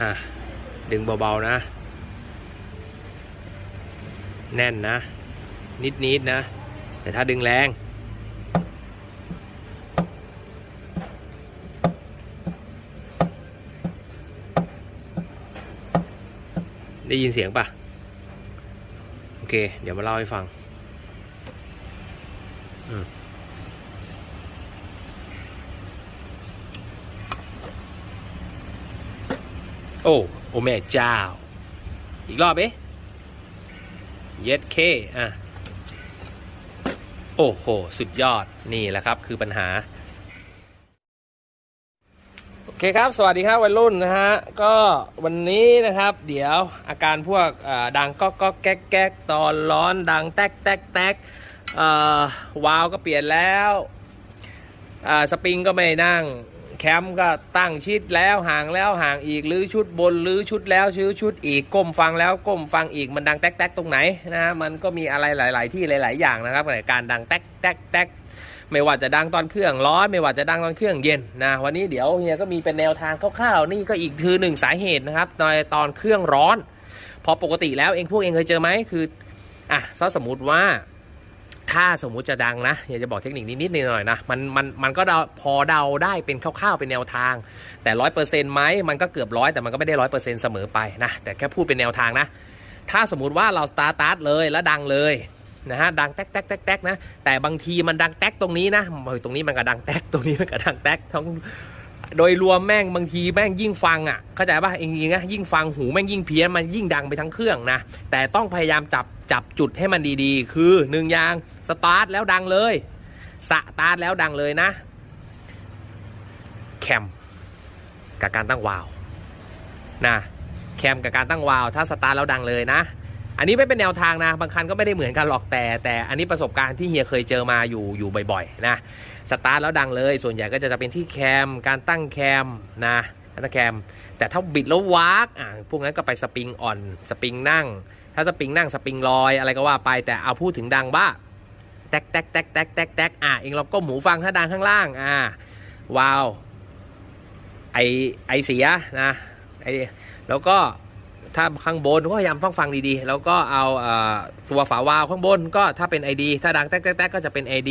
อะดึงเบาๆนะ แน่นนะ นิดๆนะ แต่ถ้าดึงแรง ได้ยินเสียงปะโอเค เดี๋ยวมาเล่าให้ฟัง อืม โอ้โอแม่เจ้า อีกรอบเอ๊ะเย็ดเคอะโอ้โห สุดยอดนี่แหละครับคือปัญหา โอเคครับ สวัสดีครับวัยรุ่นนะฮะ ก็วันนี้นะครับ เดี๋ยวอาการพวกดังก็ก็แก๊กแก๊กตอนร้อนดังแตกแตกแตกวาล์วก็เปลี่ยนแล้วสปริงก็ไม่นั่ง แคมป์ก็ตั้งชิดแล้วห่างแล้วห่างอีกหรือชุดบนหรือชุดแล้วชื้อชุดอีกก้มฟังแล้วก้มฟังอีกมันดังแตกแตกตรงไหนนะมันก็มีอะไรหลาย ๆ ที่หลาย ๆ อย่างนะครับในการดังแตกแตกแตกไม่ว่าจะดังตอนเครื่องร้อนไม่ว่าจะดังตอนเครื่องเย็นนะวันนี้เดี๋ยวเฮียก็มีเป็นแนวทางคร่าวๆนี่ก็อีกคือหนึ่งสาเหตุนะครับในตอนเครื่องร้อน พอปกติแล้วเองพวกเองเคยเจอไหมคืออะซะสมมติว่า ถ้าสมมุติจะดังนะอยากจะบอกเทคนิคนิดๆหน่อยนะมันมันมันก็พอเดาได้เป็นคร่าวๆเป็นแนวทาง แต่ร้อยเปอร์เซ็นต์ไหมมันก็เกือบร้อยแต่มันก็ไม่ได้ร้อยเปอร์เซ็นต์เสมอไปนะแต่แค่พูดเป็นแนวทางนะ ถ้าสมมุติว่าเราสตาร์ทเลยแล้วดังเลยนะฮะดังแต๊กแต๊กแต๊กแต๊กนะแต่บางทีมันดังแต๊กตรงนี้นะเฮ้ยตรงนี้มันก็ดังแต๊กตรงนี้มันก็ดังแต๊กทั้งโดยรวมแม่งบางทีแม่งยิ่งฟังอะเข้าใจป่ะเองจริงๆนะยิ่งฟังหูแม่งยิ่งเพี้ยนมันยิ่งดังไปทั้งเครื่องนะแต่ต้องพยายามจับจับจุดให้มันดีๆ คือหนึ่งอย่าง สตาร์ทแล้วดังเลยสตาร์ทแล้วดังเลยนะ แคมกับการตั้งวาล์วนะแคมกับการตั้งวาล์วถ้าสตาร์ทแล้วดังเลยนะ อันนี้ไม่เป็นแนวทางนะ บางคันก็ไม่ได้เหมือนกันหรอกแต่ แต่อันนี้ประสบการณ์ที่เฮียเคยเจอมาอยู่อยู่บ่อยๆนะสตาร์ทแล้วดังเลย ส่วนใหญ่ก็จะเป็นที่แคมการตั้งแคมนะตั้งแคมแต่ถ้าบิดแล้ววากอะพวกนั้นก็ไปสปริงอ่อนสปริงนั่ง ถ้าสปริงนั่งสปริงลอยอะไรก็ว่าไปแต่เอาพูดถึงดังบ้า แตกแตกแตกแตกแตกแตกอะเองเราก็หมูฟังถ้าดังข้างล่างอะวาวไอไอเสียนะไอแล้วก็ถ้าข้างบนก็พยายามฟังฟังดีๆ แล้วก็เอาตัวฝาวาล์วข้างบนก็ถ้าเป็น ID ถ้าดังแต๊กๆๆก็จะเป็น ID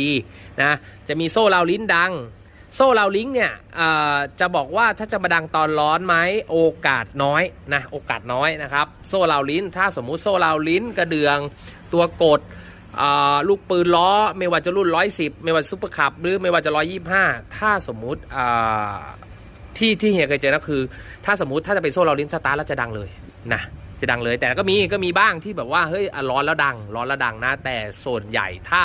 นะจะมีโซ่เราลิ้นดัง โซ่เราลิ้นเนี่ยจะบอกว่าถ้าจะมาดังตอนร้อนไหมโอกาสน้อยนะโอกาสน้อยนะครับ โซ่เราลิ้นถ้าสมมุติโซ่เราลิ้นกระเดืองตัวกด ลูกปืนล้อไม่ว่าจะรุ่น 110 ไม่ว่าซุปเปอร์คับหรือไม่ว่าจะ 125 ถ้าสมมุติที่ที่เฮียเคยเจอนะคือ ถ้าสมมุติถ้าจะเป็นโซ่เราลิ้นสตาร์แล้วจะดังเลยนะจะดังเลยแต่ก็มีก็มีบ้างที่แบบว่าเฮ้ยร้อนแล้วดัง ร้อนแล้วดังนะ แต่ส่วนใหญ่ถ้า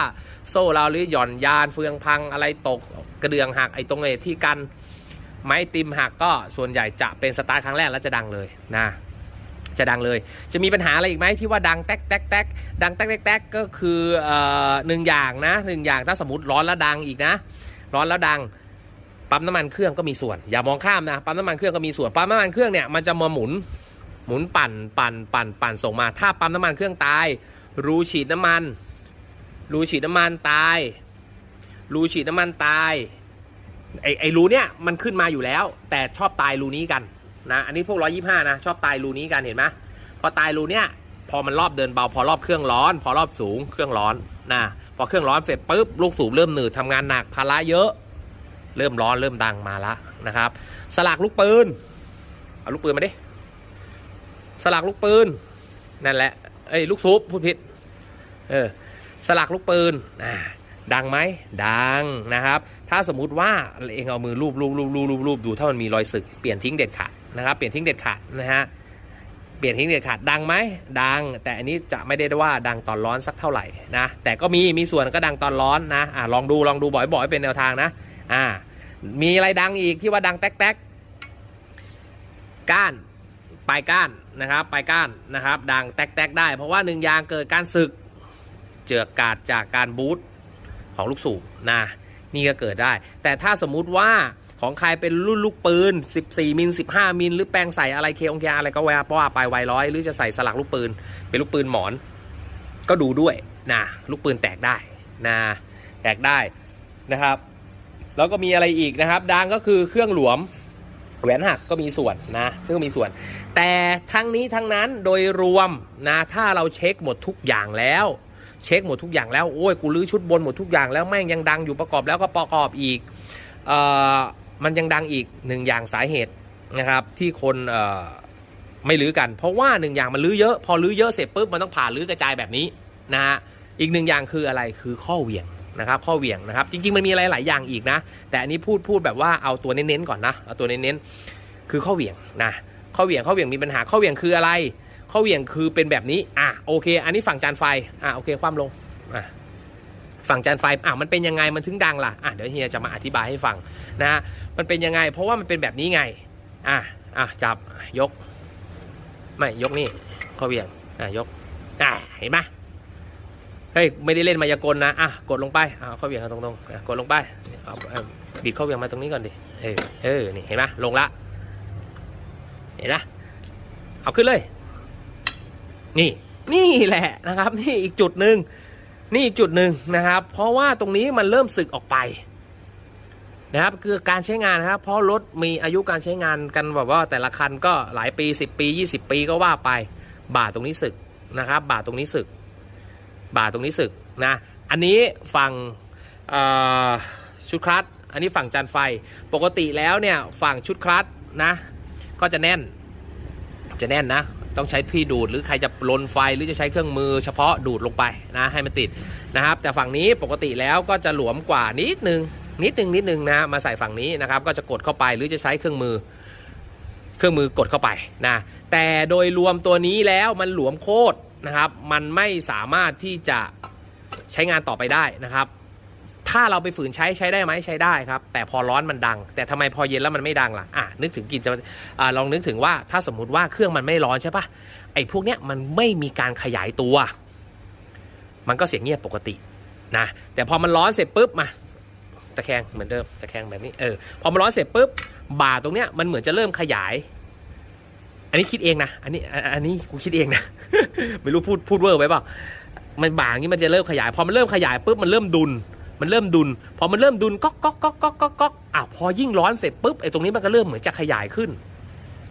โซ่เราหรือหย่อนยานเฟืองพังอะไรตกกระเดืองหักไอ้ตรงไอ้ที่กันไม้ติมหักก็ส่วนใหญ่จะเป็นสตาร์ครั้งแรกแล้วจะดังเลยนะ จะดังเลย จะมีปัญหาอะไรอีกไหมที่ว่าดังแต๊กแต๊กแต๊กดังแต๊กแต๊กแต๊กก็คือหนึ่งอย่างนะหนึ่งอย่างถ้าสมมติร้อนแล้วดังอีกนะ ร้อนแล้วดังปั๊มน้ำมันเครื่องก็มีส่วน อย่ามองข้ามนะปั๊มน้ำมันเครื่องก็มีส่วนปั๊มน้ำมันเครื่องเนี่ยมันจะมาหมุนหมุนปั่นปั่นปั่นปั่นส่งมา ถ้าปั๊มน้ำมันเครื่องตาย รูฉีดน้ำมัน รูฉีดน้ำมันตาย รูฉีดน้ำมันตายไอไอรูเนี้ยมันขึ้นมาอยู่แล้ว แต่ชอบตายรูนี้กัน นะอันนี้พวก125นะชอบตายรูนี้กันเห็นไหมพอตายรูเนี้ยพอมันรอบเดินเบา พอรอบเครื่องร้อน พอรอบสูงเครื่องร้อนนะพอเครื่องร้อนเสร็จปุ๊บลูกสูบเริ่มหนืดทำงานหนักภาระเยอะ เริ่มร้อนเริ่มดังมาละนะครับ สลักลูกปืนเอาลูกปืนมาดิสลักลูกปืนนั่นแหละเอ้ยลูกซุปพูดผิดเออสลักลูกปืนอ่าดังไหมดังนะครับ ถ้าสมมุติว่าเองเอามือรูปรูปรูปรูปรูปรูปดูถ้ามันมีรอยสึกเปลี่ยนทิ้งเด็ดขาด นะครับเปลี่ยนทิ้งเด็ดขาดนะฮะเปลี่ยนทิ้งเด็ดขาดดังไหมดัง แต่อันนี้จะไม่ได้ว่าดังตอนร้อนสักเท่าไหร่นะแต่ก็มีมีส่วนก็ดังตอนร้อนนะอ่าลองดูลองดูบ่อยๆเป็นแนวทางนะอ่ามีอะไรดังอีกที่ว่าดังแต๊กๆก้านปลายก้านนะครับปลายก้านนะครับดังแตกๆได้ เพราะว่าหนึ่งยางเกิดการสึกเจือกกาดจากการบูตของลูกสูบนะนี่ก็เกิดได้ แต่ถ้าสมมุติว่า ของใครเป็นรุ่นลูกปืน 14 มิล 15 มิล หรือแปลงใส่อะไรเคองยาอะไรก็แวะเพราะว่าไปไวร้อย หรือจะใส่สลักลูกปืน เป็นลูกปืนหมอน ก็ดูด้วยนะลูกปืนแตกได้นะแตกได้นะครับ แล้วก็มีอะไรอีกนะครับ ดังก็คือเครื่องหลวมแหวนหักก็มีส่วนนะซึ่งก็มีส่วน แต่ทั้งนี้ทั้งนั้นโดยรวมนะถ้าเราเช็คหมดทุกอย่างแล้วเช็คหมดทุกอย่างแล้วโอ้ยกูรื้อชุดบนหมดทุกอย่างแล้วแม่งยังดังอยู่ประกอบแล้วก็ประกอบอีกเอ่อ มันยังดังอีกหนึ่งอย่างสาเหตุนะครับที่คนไม่รื้อกัน เพราะว่าหนึ่งอย่างมันรื้อเยอะ พอรื้อเยอะเสร็จปุ๊บมันต้องผ่ารื้อกระจายแบบนี้นะฮะอีกหนึ่งอย่างคืออะไรคือข้อเหวี่ยงนะครับข้อเหวี่ยงนะครับจริงๆมันมีอะไรหลายอย่างอีกนะ แต่อันนี้พูดพูดแบบว่าเอาตัวเน้นๆก่อนนะเอาตัวเน้นๆคือข้อเหวี่ยงนะข้อเหวี่ยงข้อเหวี่ยงมีปัญหาข้อเหวี่ยงคืออะไร ข้อเหวี่ยงคือเป็นแบบนี้อะโอเค อันนี้ฝั่งจานไฟอะโอเคคว่ำลงอะ ฝั่งจานไฟอะมันเป็นยังไงมันถึงดังล่ะอะเดี๋ยวเฮียจะมาอธิบายให้ฟังนะฮะมันเป็นยังไง เพราะว่ามันเป็นแบบนี้ไงอะอะจับยก ไม่ยกนี่ข้อเหวี่ยงอะยกอะเห็นไหมเฮ้ยไม่ได้เล่นมายากลนะอะกดลงไปอะข้อเหวี่ยงเอาตรงๆอะกดลงไปเอาบิดข้อเหวี่ยงมาตรงนี้ก่อนดิเออเออนี่เห็นไหมลงละเห็นนะเอาขึ้นเลย นี่นี่แหละนะครับ นี่อีกจุดหนึ่ง นี่อีกจุดหนึ่งนะครับ เพราะว่าตรงนี้มันเริ่มสึกออกไป นะครับ คือการใช้งานนะครับ เพราะรถมีอายุการใช้งานกันแบบว่าแต่ละคันก็หลายปี 10 ปี 20 ปีก็ว่าไป บาทตรงนี้สึกนะครับ บาทตรงนี้สึก บาทตรงนี้สึกนะ อันนี้ฝั่งชุดคลัตช์อันนี้ฝั่งจานไฟ ปกติแล้วเนี่ยฝั่งชุดคลัตช์นะ ก็จะแน่น จะแน่นนะ ต้องใช้ที่ดูดหรือใครจะลนไฟหรือจะใช้เครื่องมือเฉพาะดูดลงไปนะให้มันติดนะครับ แต่ฝั่งนี้ปกติแล้วก็จะหลวมกว่านิดนึงนิดนึงนิดนึงนะมาใส่ฝั่งนี้นะครับ ก็จะกดเข้าไปหรือจะใช้เครื่องมือ เครื่องมือกดเข้าไปนะแต่โดยรวมตัวนี้แล้วมันหลวมโคตรนะครับ มันไม่สามารถที่จะใช้งานต่อไปได้นะครับ ถ้าเราไปฝืนใช้ใช้ได้ไหมใช้ได้ครับ แต่พอร้อนมันดัง แต่ทำไมพอเย็นแล้วมันไม่ดังล่ะอะนึกถึงกินจะลองนึกถึงว่าถ้าสมมุติว่าเครื่องมันไม่ร้อนใช่ปะไอ้พวกเนี้ยมันไม่มีการขยายตัว มันก็เสียงเงียบปกตินะแต่พอมันร้อนเสร็จปุ๊บมาตะแคงเหมือนเดิมตะแคงแบบนี้เออพอมันร้อนเสร็จปุ๊บบ่าตรงเนี้ยมันเหมือนจะเริ่มขยาย อันนี้คิดเองนะอันนี้อันนี้กูคิดเองนะไม่รู้พูดพูดเวอร์ไปเปล่ามันบ่างนี้มันจะเริ่มขยาย พอมันเริ่มขยายปุ๊บมันเริ่มดุล มันเริ่มดุลพอมันเริ่มดุลก๊อกก๊อกก๊อกก๊อกก๊อกก๊อกอะพอยิ่งร้อนเสร็จปุ๊บไอ้ตรงนี้มันก็เริ่มเหมือนจะขยายขึ้น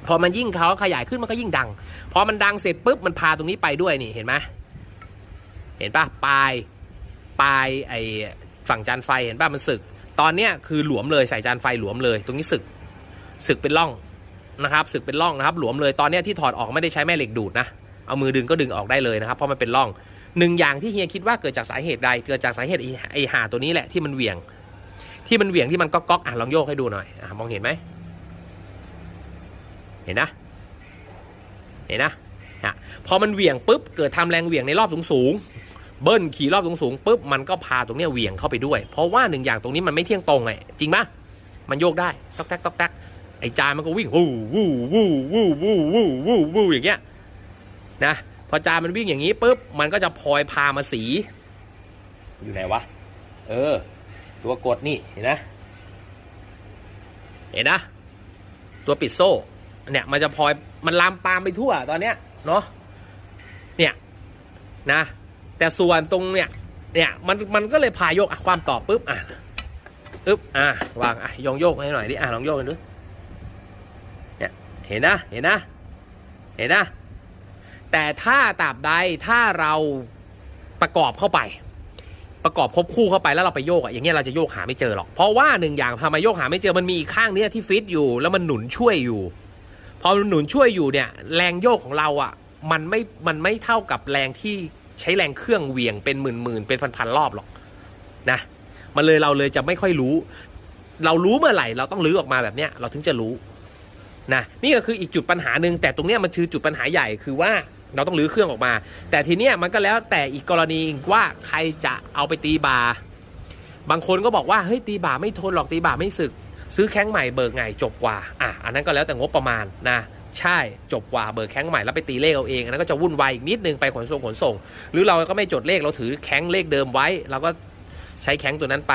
พอมันยิ่งเขาขยายขึ้นมันก็ยิ่งดัง พอมันดังเสร็จปุ๊บมันพาตรงนี้ไปด้วยนี่เห็นไหมเห็นปะปลายปลายไอ้ฝั่งจานไฟเห็นปะมันสึก ตอนเนี้ยคือหลวมเลยใส่จานไฟหลวมเลย ตรงนี้สึกสึกเป็นร่องนะครับสึกเป็นร่องนะครับ หลวมเลยตอนเนี้ยที่ถอดออกไม่ได้ใช้แม่เหล็กดูดนะเอามือดึงก็ดึงออกได้เลยนะครับเพราะมันเป็นร่อง หนึ่งอย่างที่เฮียคิดว่าเกิดจากสาเหตุใด เกิดจากสาเหตุไอ้ไอหาตัวนี้แหละที่มันเหวี่ยง ที่มันเหวี่ยงที่มันก๊อกก๊อกอะลองโยกให้ดูหน่อยอะมองเห็นไหมเห็นนะเห็นนะอะพอมันเหวี่ยงปุ๊บเกิดทำแรงเหวี่ยงในรอบสูงสูงเบิ้ลขี่รอบสูงสูงปุ๊บมันก็พาตรงเนี้ยเหวี่ยงเข้าไปด้วย เพราะว่าหนึ่งอย่างตรงนี้มันไม่เที่ยงตรงไงจริงปะมันโยกได้ตอกแตกตอกแตกไอ้จานมันก็วิ่งวู้วู้วู้วู้วู้วู้วู้วู้อย่างเงี้ยนะ อจานมันวิ่งอย่างนี้ปุ๊บมันก็จะพลอยพามาสี อยู่ไหนวะ เออ ตัวกดนี่เห็นนะ เห็นนะ ตัวปิดโซ่เนี่ยมันจะพลอยมันลามปามไปทั่วตอนเนี้ยเนาะเนี่ยนะ แต่ส่วนตรงเนี่ยเนี่ยมันมันก็เลยพายกอะความต่อปุ๊บอะปึ๊บอะวางอะยองโยกให้หน่อยดิอะลองโยกกันดูเนี่ยเห็นนะเห็นนะเห็นนะ แต่ถ้าตราบใดถ้าเราประกอบเข้าไป ประกอบครบคู่เข้าไปแล้วเราไปโยกอะอย่างเงี้ยเราจะโยกหาไม่เจอหรอก เพราะว่าหนึ่งอย่างทำไมโยกหาไม่เจอมันมีอีกข้างเนี้ยที่ฟิตอยู่ แล้วมันหนุนช่วยอยู่ พอหนุนช่วยอยู่เนี่ย แรงโยกของเราอะมันไม่มันไม่เท่ากับแรงที่ใช้แรงเครื่องเหวี่ยงเป็นหมื่นหมื่นเป็นพันพันรอบหรอกนะมันเลยเราเลยจะไม่ค่อยรู้ เรารู้เมื่อไหร่เราต้องลื้อออกมาแบบเนี้ยเราถึงจะรู้นะนี่ก็คืออีกจุดปัญหาหนึ่งแต่ตรงเนี้ยมันคือจุดปัญหาใหญ่คือว่า เราต้องรื้อเครื่องออกมา แต่ทีเนี้ยมันก็แล้วแต่อีกกรณีว่าใครจะเอาไปตีบา บางคนก็บอกว่าเฮ้ยตีบาไม่ทนหรอกตีบาไม่สึก ซื้อแข้งใหม่เบิกไงจบกว่าอะอันนั้นก็แล้วแต่งบประมาณนะใช่จบกว่าเบิกแข้งใหม่แล้วไปตีเลขเอาเองอันนั้นก็จะวุ่นวายอีกนิดนึงไปขนส่งขนส่ง หรือเราก็ไม่จดเลขเราถือแข้งเลขเดิมไว้เราก็ใช้แข้งตัวนั้นไป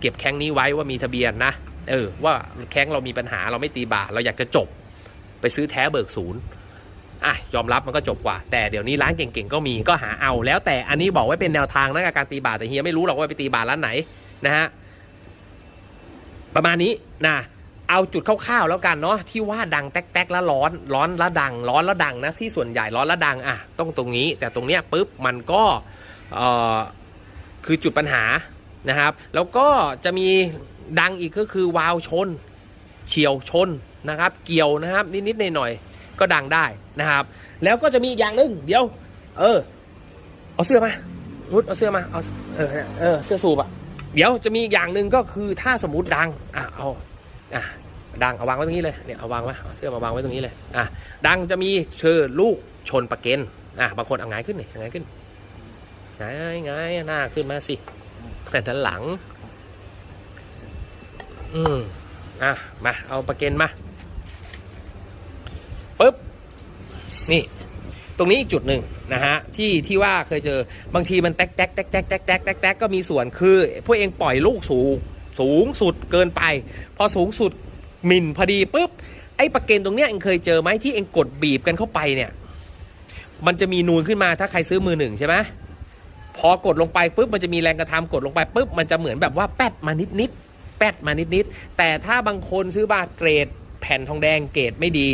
เก็บแข้งนี้ไว้ว่ามีทะเบียนนะเออว่าแข้งเรามีปัญหาเราไม่ตีบาเราอยากจะจบ ไปซื้อแท้เบิกศูนย์ อะยอมรับมันก็จบกว่า แต่เดี๋ยวนี้ร้านเก่งๆก็มีก็หาเอาแล้วแต่อันนี้บอกไว้เป็นแนวทางนะการตีบาทแต่เฮียไม่รู้หรอกว่าไปตีบาทร้านไหนนะฮะประมาณนี้นะเอาจุดคร่าวๆแล้วกันเนาะที่ว่าดังแต๊กๆแล้วร้อนร้อนแล้วดัง ร้อนแล้วดังนะที่ส่วนใหญ่ร้อนแล้วดังอะต้องตรงนี้ แต่ตรงเนี้ยปุ๊บมันก็เอ่อคือจุดปัญหานะครับ แล้วก็จะมีดังอีกก็คือวาวชน เฉียวชนนะครับ เกี่ยวนะครับนิดๆหน่อยๆ ก็ดังได้นะครับ แล้วก็จะมีอีกอย่างหนึ่งเดี๋ยว เออ เอาเสื้อมารุดเอาเสื้อมาเอาเออเออเสื้อสูบอะเดี๋ยวจะมีอีกอย่างหนึ่งก็คือถ้าสมมติดังอะเอาอะดังเอาวางไว้ตรงนี้เลยเนี่ยเอาวางไว้เอาเสื้อมาวางไว้ตรงนี้เลยอะดังจะมีเชิญลูกชนประเกนอะบางคนเอาไงายขึ้นนี่เอาไงายขึ้นไงายไงายหน้าขึ้นมาสิแต่ด้านหลัง อืมอะมาเอาประเกนมาปุ๊บ นี่ตรงนี้อีกจุดหนึ่งนะฮะที่ที่ว่าเคยเจอบางทีมันแตกแตกแตกแตกแตกแตกแตกแตกก็มีส่วนคือพวกเองปล่อยลูกสูงสูงสุดเกินไป พอสูงสุดหมิ่นพอดีปุ๊บไอ้ประเกนตรงเนี้ยเองเคยเจอไหมที่เองกดบีบกันเข้าไปเนี่ยมันจะมีนูนขึ้นมาถ้าใครซื้อมือหนึ่งใช่ไหมพอกดลงไปปุ๊บมันจะมีแรงกระทำกดลงไปปุ๊บมันจะเหมือนแบบว่าแป๊ดมานิดนิดแป๊ดมานิดนิดแต่ถ้าบางคนซื้อบาเกรดแผ่นทองแดงเกรดไม่ดี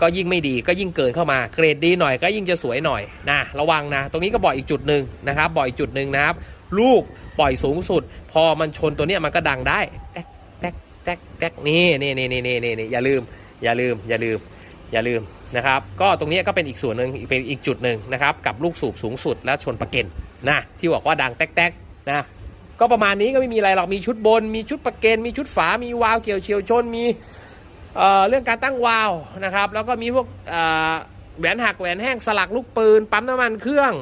ก็ยิ่งไม่ดีก็ยิ่งเกินเข้ามา เกรดดีหน่อยก็ยิ่งจะสวยหน่อยนะระวังนะ ตรงนี้ก็บ่อยอีกจุดหนึ่งนะครับ บ่อยอีกจุดหนึ่งนะครับลูกปล่อยสูงสุด พอมันชนตัวเนี้ยมันก็ดังได้แต๊กแต๊กแต๊กแต๊กนี่นี่นี่นี่นี่นี่อย่าลืม อย่าลืม อย่าลืม อย่าลืมนะครับ ก็ตรงนี้ก็เป็นอีกส่วนหนึ่งเป็นอีกจุดหนึ่งนะครับ กับลูกสูบสูงสุดและชนประเก็นนะที่บอกว่าดังแต๊กแต๊กนะก็ประมาณนี้ก็ไม่มีอะไรหรอกมีชุดบน มีชุดประเก็นมีชุดฝา มีวาล์วเกี่ยวเฉียวชนมี เเรื่องการตั้งวาล์วนะครับ แล้วก็มีพวกแหวนหักแหวนแห้งสลักลูกปืน ปั๊มน้ำมันเครื่อง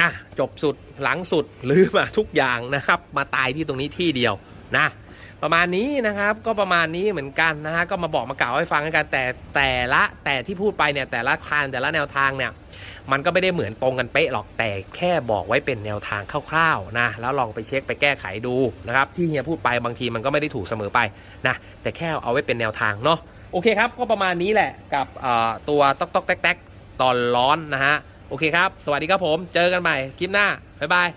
อะจบสุดหลังสุดหรือมาทุกอย่างนะครับ มาตายที่ตรงนี้ที่เดียวนะ ประมาณนี้นะครับก็ประมาณนี้เหมือนกันนะฮะก็มาบอกมากล่าวให้ฟังกันแต่แต่ละแต่ที่พูดไปเนี่ยแต่ละทางแต่ละแนวทางเนี่ยมันก็ไม่ได้เหมือนตรงกันเป๊ะหรอกแต่แค่บอกไว้เป็นแนวทางคร่าวๆนะแล้วลองไปเช็คไปแก้ไขดูนะครับที่เฮียพูดไปบางทีมันก็ไม่ได้ถูกเสมอไปนะแต่แค่เอาไว้เป็นแนวทางเนาะโอเคครับก็ประมาณนี้แหละกับตัวต๊อกต๊อกแต๊กแต๊กตอนร้อนนะฮะโอเคครับ สวัสดีครับผม เจอกันใหม่คลิปหน้าบ๊ายบาย